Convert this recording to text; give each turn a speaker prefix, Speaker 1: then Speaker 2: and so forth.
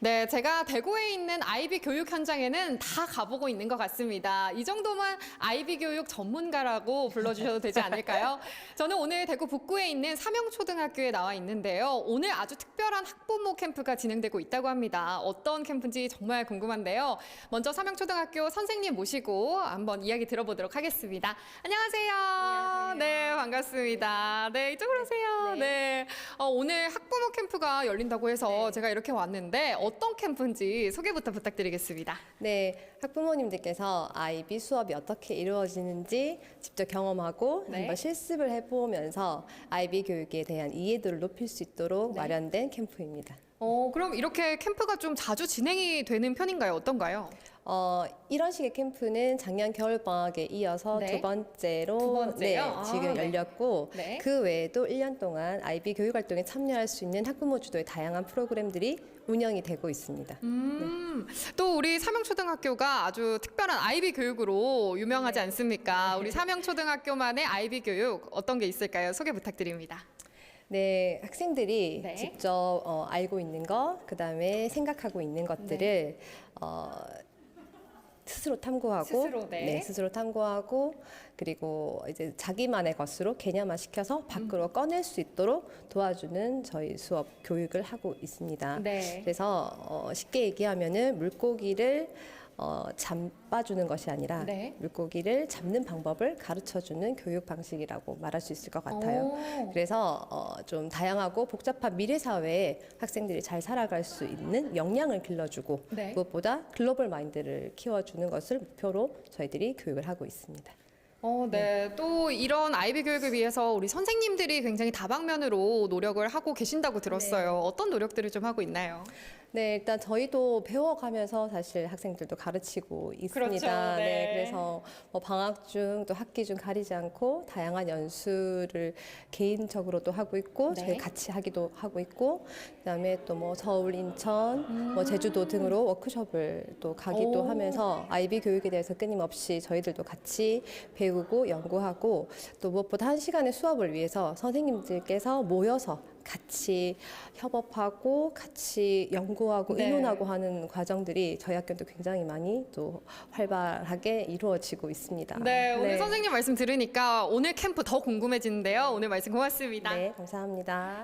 Speaker 1: 네, 제가 대구에 있는 아이비 교육 현장에는 다 가보고 있는 것 같습니다. 이 정도면 아이비 교육 전문가라고 불러주셔도 되지 않을까요? 저는 오늘 대구 북구에 있는 삼영초등학교에 나와 있는데요. 오늘 아주 특별한 학부모 캠프가 진행되고 있다고 합니다. 어떤 캠프인지 정말 궁금한데요. 먼저 삼영초등학교 선생님 모시고 한번 이야기 들어보도록 하겠습니다. 안녕하세요. 네, 반갑습니다. 네, 이쪽으로 오세요. 네. 어, 오늘 학 부모 캠프가 열린다고 해서 제가 이렇게 왔는데 어떤 캠프인지 소개부터 부탁드리겠습니다.
Speaker 2: 네, 학부모님들께서 아이비 수업이 어떻게 이루어지는지 직접 경험하고
Speaker 1: 네.
Speaker 2: 한번 실습을 해보면서 아이비 교육에 대한 이해도를 높일 수 있도록
Speaker 1: 네.
Speaker 2: 마련된 캠프입니다.
Speaker 1: 어, 그럼 이렇게 캠프가 좀 자주 진행이 되는 편인가요? 어떤가요?
Speaker 2: 어, 이런 식의 캠프는 작년 겨울방학에 이어서
Speaker 1: 네.
Speaker 2: 두 번째로
Speaker 1: 두 번째요?
Speaker 2: 네,
Speaker 1: 아,
Speaker 2: 지금
Speaker 1: 네.
Speaker 2: 열렸고
Speaker 1: 네.
Speaker 2: 그 외에도 1년 동안 아이비 교육 활동에 참여할 수 있는 학부모 주도의 다양한 프로그램들이 운영이 되고 있습니다.
Speaker 1: 음, 또 우리 삼영초등학교가 아주 특별한 아이비 교육으로 유명하지 않습니까? 우리 삼영초등학교만의 아이비 교육 어떤 게 있을까요? 소개 부탁드립니다.
Speaker 2: 네, 학생들이
Speaker 1: 네.
Speaker 2: 직접 어, 알고 있는 것, 그 다음에 생각하고 있는 것들을
Speaker 1: 네.
Speaker 2: 어, 스스로 탐구하고,
Speaker 1: 스스로, 네.
Speaker 2: 스스로 탐구하고, 그리고 이제 자기만의 것으로 개념화 시켜서 밖으로 꺼낼 수 있도록 도와주는 저희 수업 교육을 하고 있습니다.
Speaker 1: 네.
Speaker 2: 그래서 어, 쉽게 얘기하면은 물고기를 어, 잡아주는 것이 아니라
Speaker 1: 네.
Speaker 2: 물고기를 잡는 방법을 가르쳐주는 교육 방식이라고 말할 수 있을 것 같아요.
Speaker 1: 오.
Speaker 2: 그래서 어, 좀 다양하고 복잡한 미래 사회에 학생들이 잘 살아갈 수 있는 역량을 길러주고
Speaker 1: 네.
Speaker 2: 무엇보다 글로벌 마인드를 키워주는 것을 목표로 저희들이 교육을 하고 있습니다.
Speaker 1: 어, 네. 또 이런 아이비 교육을 위해서 우리 선생님들이 굉장히 다방면으로 노력을 하고 계신다고 들었어요. 어떤 노력들을 좀 하고 있나요?
Speaker 2: 네, 일단 저희도 배워가면서 사실 학생들도 가르치고 있습니다.
Speaker 1: 그렇죠, 네.
Speaker 2: 그래서 뭐 방학 중 또 학기 중 가리지 않고 다양한 연수를 개인적으로도 하고 있고
Speaker 1: 네.
Speaker 2: 저희 같이 하기도 하고 있고 그다음에 또 뭐 서울, 인천,
Speaker 1: 음.
Speaker 2: 뭐 제주도 등으로 워크숍을 또 가기도
Speaker 1: 오.
Speaker 2: 하면서 아이비 교육에 대해서 끊임없이 저희들도 같이 배우고 연구하고 또 무엇보다 한 시간의 수업을 위해서 선생님들께서 모여서 같이 협업하고 같이 연구하고
Speaker 1: 네.
Speaker 2: 의논하고 하는 과정들이 저희 학교도 굉장히 많이 또 활발하게 이루어지고 있습니다.
Speaker 1: 네, 오늘 선생님 말씀 들으니까 오늘 캠프 더 궁금해지는데요. 오늘 말씀 고맙습니다.
Speaker 2: 네, 감사합니다.